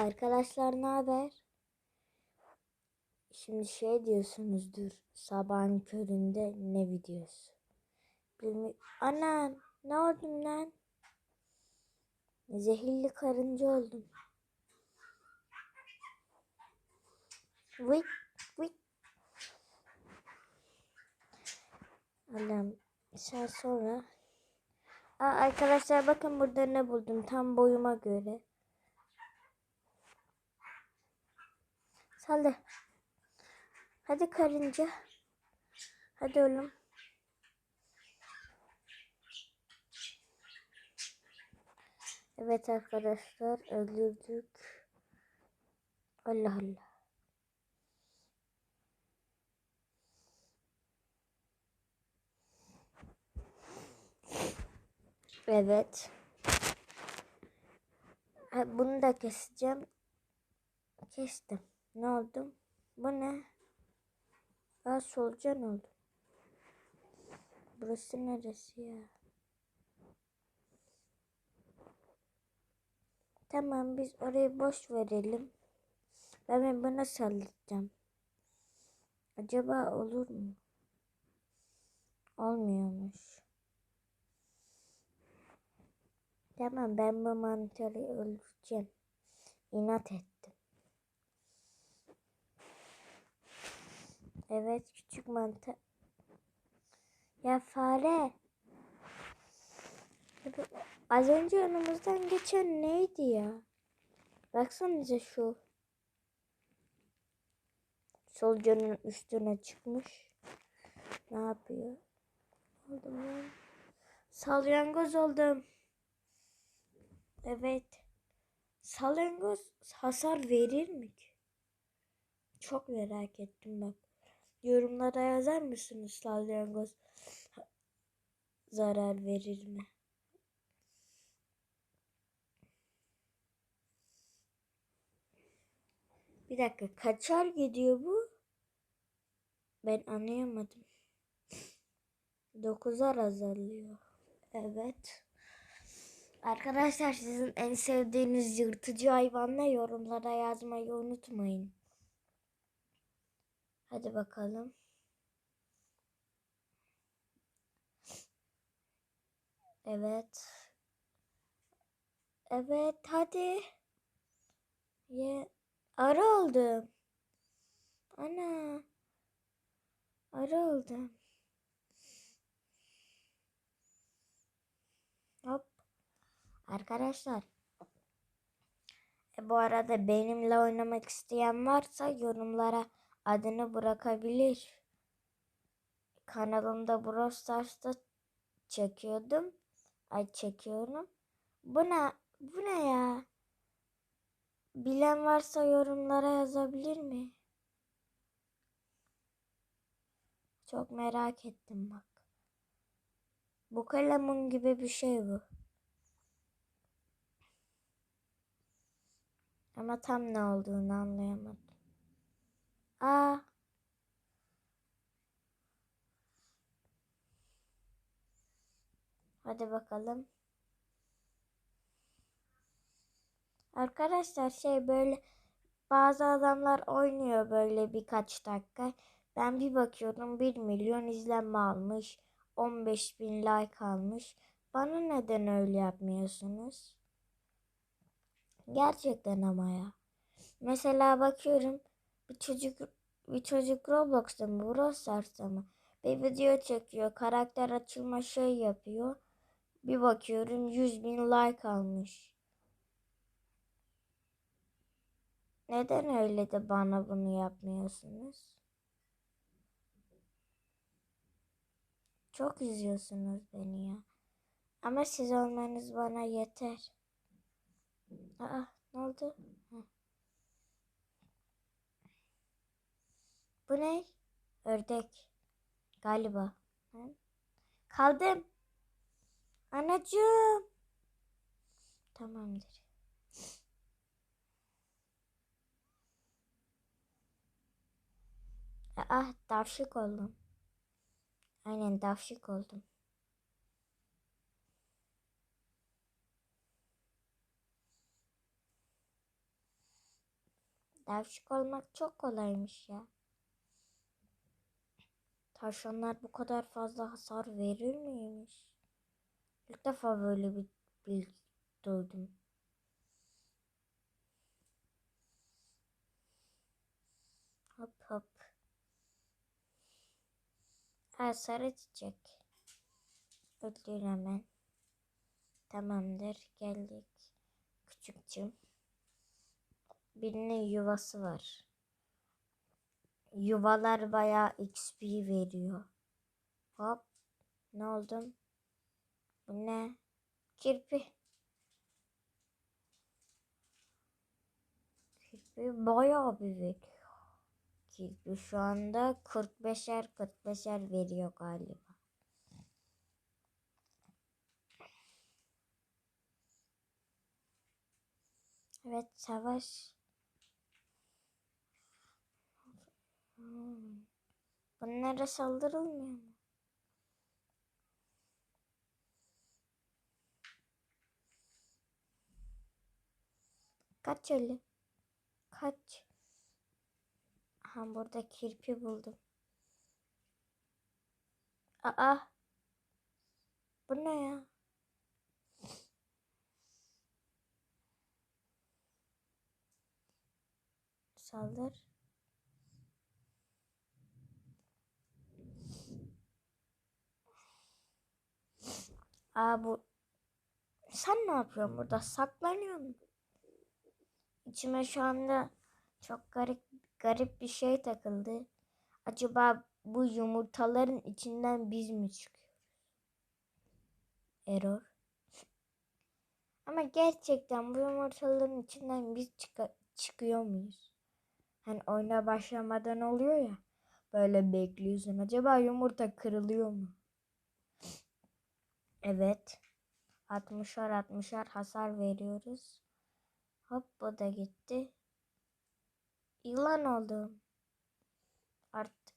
Arkadaşlar ne haber? Şimdi şey diyorsunuzdur. Sabahın köründe ne videosu? Bilmi Ana ne oldum lan? Zehirli karınca oldum. Vıt vıt. Allah'ım sen sonra. Aa, arkadaşlar bakın burada ne buldum tam boyuma göre. Saldı. Hadi karınca. Hadi oğlum. Evet arkadaşlar öldürdük. Allah Allah. Evet. Bunu da keseceğim. Kestim. Ne oldu? Bu ne? Aa solucan oldu. Burası neresi ya? Tamam biz orayı boş verelim. Ben buna sallayacağım. Acaba olur mu? Olmuyormuş. Tamam ben bu mantarı öldüreceğim. İnat ettim. Evet küçük mantar. Ya fare. Az önce önümüzden geçen neydi ya? Baksanıza şu. Solucanın üstüne çıkmış. Ne yapıyor? Oldum lan. Salyangoz oldum. Evet. Salyangoz hasar verir mi ki? Çok merak ettim bak. Yorumlara yazar mısınız salyangoz zarar verir mi? Bir dakika kaçar gidiyor bu? Ben anlayamadım. 9'ar azalıyor. Evet. Arkadaşlar sizin en sevdiğiniz yırtıcı hayvan ne yorumlara yazmayı unutmayın. Hadi bakalım. Evet. Evet hadi. Ye arı oldum. Ana. Arı oldum. Hop. Arkadaşlar. E, bu arada benimle oynamak isteyen varsa yorumlara adını bırakabilir. Kanalımda Brawl Stars'ta çekiyordum. Ay çekiyorum. Bu ne? Bu ne ya? Bilen varsa yorumlara yazabilir mi? Çok merak ettim bak. Bu kalemun gibi bir şey bu. Ama tam ne olduğunu anlayamadım. Aa. Hadi bakalım. Arkadaşlar şey böyle bazı adamlar oynuyor böyle birkaç dakika. Ben bir bakıyorum 1 milyon izlenme almış. 15 bin like almış. Bana neden öyle yapmıyorsunuz? Gerçekten ama ya. Mesela bakıyorum bir çocuk bir çocuk Roblox'ta mı Brawl Stars'ta mı bir video çekiyor. Karakter açılma şey yapıyor. Bir bakıyorum 100 bin like almış. Neden öyle de bana bunu yapmıyorsunuz? Çok üzüyorsunuz beni ya. Ama siz olmanız bana yeter. Aa ne oldu? Heh. Bu ne? Ördek. Galiba. Kaldım. Anacığım. Tamamdır. Ah davşık oldum. Aynen davşık oldum. Tavşik olmak çok kolaymış ya. Tavşanlar bu kadar fazla hasar verir miymiş? İlk defa böyle bir bilgi duydum. Hop hop. Ha sarı çiçek. Öldür hemen. Tamamdır geldik. Küçükçüm. Birinin yuvası var. Yuvalar bayağı XP veriyor. Hop. Ne oldum? Bu ne? Kirpi. Kirpi bayağı bir veriyor. Kirpi şu anda 45'er 45'er veriyor galiba. Evet savaş. Hmm. Bunlara saldırılmıyor mu? Kaç öyle? Kaç? Ha burada kirpi buldum. Aa. Bu ne ya? Saldır. Aa bu sen ne yapıyorsun burada? Saklanıyor musun? İçime şu anda çok garip garip bir şey takıldı. Acaba bu yumurtaların içinden biz mi çıkıyoruz? Error. Ama gerçekten bu yumurtaların içinden biz çık çıkıyor muyuz? Hani oyuna başlamadan oluyor ya. Böyle bekliyorsun. Acaba yumurta kırılıyor mu? Evet. 60'ar 60'ar hasar veriyoruz. Hop bu da gitti. Yılan oldum. Artık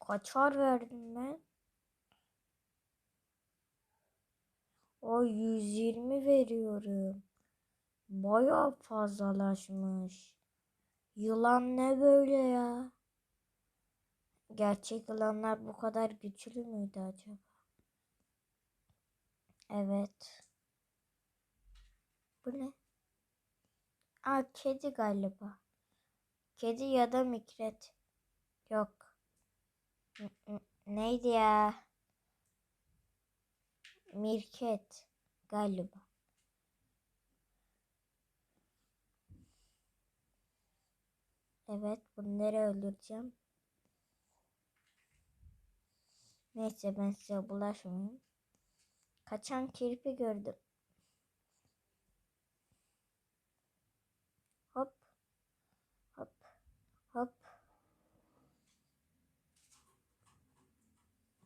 kaçar verdim ben? O 120 veriyorum. Bayağı fazlalaşmış. Yılan ne böyle ya? Gerçek yılanlar bu kadar güçlü müydü acaba? Evet. Bu ne? Aa kedi galiba. Kedi ya da mikret. Yok. Neydi ya? Mirket galiba. Evet bunları öldüreceğim. Neyse ben size bulaşmayayım. Kaçan kirpi gördüm. Hop. Hop. Hop.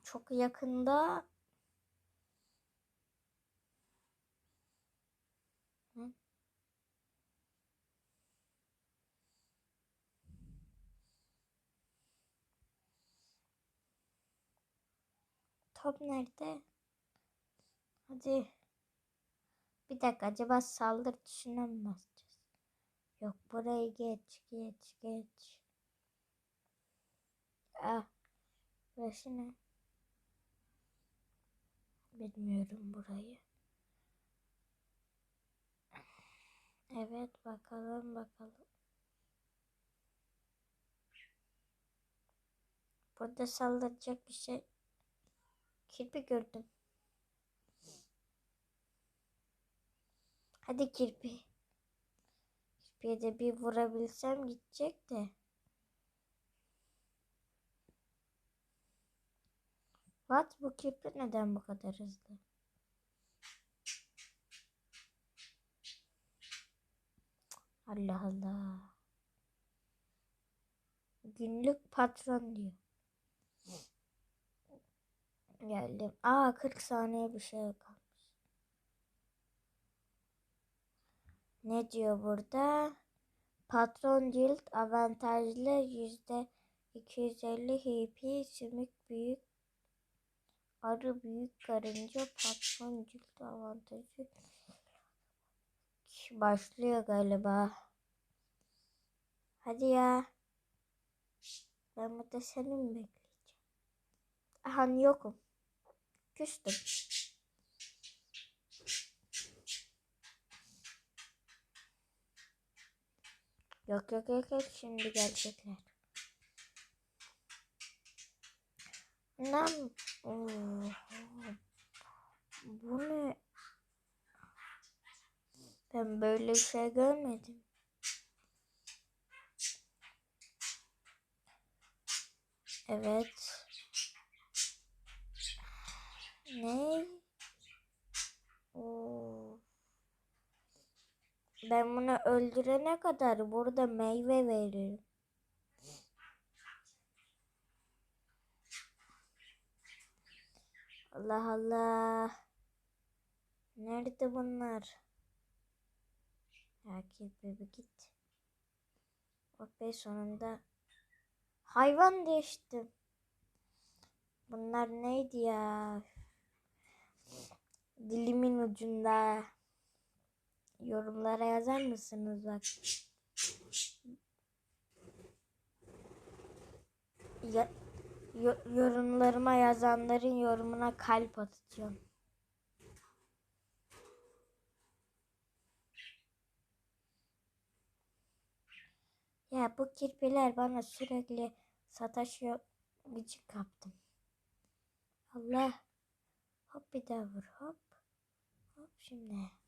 Çok yakında Top nerede? Hadi. Bir dakika acaba saldır tuşuna mı basacağız? Yok burayı geç geç geç. Ah. Burası ne? Bilmiyorum burayı. Evet bakalım bakalım. Burada saldıracak bir şey. Kirpi gördüm. Hadi kirpi. Kirpiye de bir vurabilsem gidecek de. What? Bu kirpi neden bu kadar hızlı? Allah Allah. Günlük patron diyor. Geldim. Aa 40 saniye bir şey kalmış. Ne diyor burada? Patron cilt avantajlı yüzde 250 HP sümük büyük arı büyük karınca patron cilt avantajı başlıyor galiba. Hadi ya. Ben burada seni mi bekleyeceğim? Aha yokum. Küstüm. Yok yok yok yok şimdi gelecekler. Lan Oo. bu ne? Ben böyle bir şey görmedim. Evet. Ne? Ben bunu öldürene kadar burada meyve veririm. Allah Allah. Nerede bunlar? Git bebe git. Oh be sonunda. Hayvan değiştim. Bunlar neydi ya? Dilimin ucunda. Yorumlara yazar mısınız bak. Ya, yo- yorumlarıma yazanların yorumuna kalp atacağım. Ya bu kirpiler bana sürekli sataşıyor. Gıcık kaptım. Allah. Hop bir daha vur. Hop. Hop şimdi.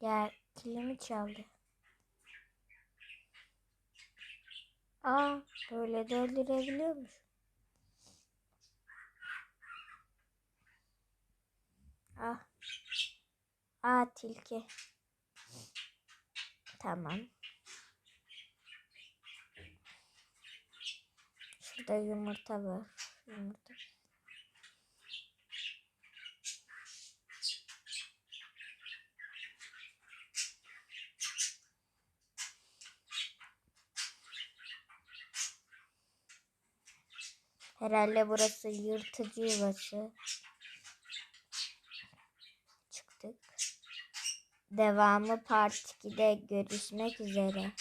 Ya kilimi çaldı. Aa böyle de öldürebiliyormuş. Ah. Aa tilki. Tamam. Şurada yumurta var. Yumurta. Herhalde burası yırtıcı yuvası. Çıktık. Devamı part 2'de görüşmek üzere.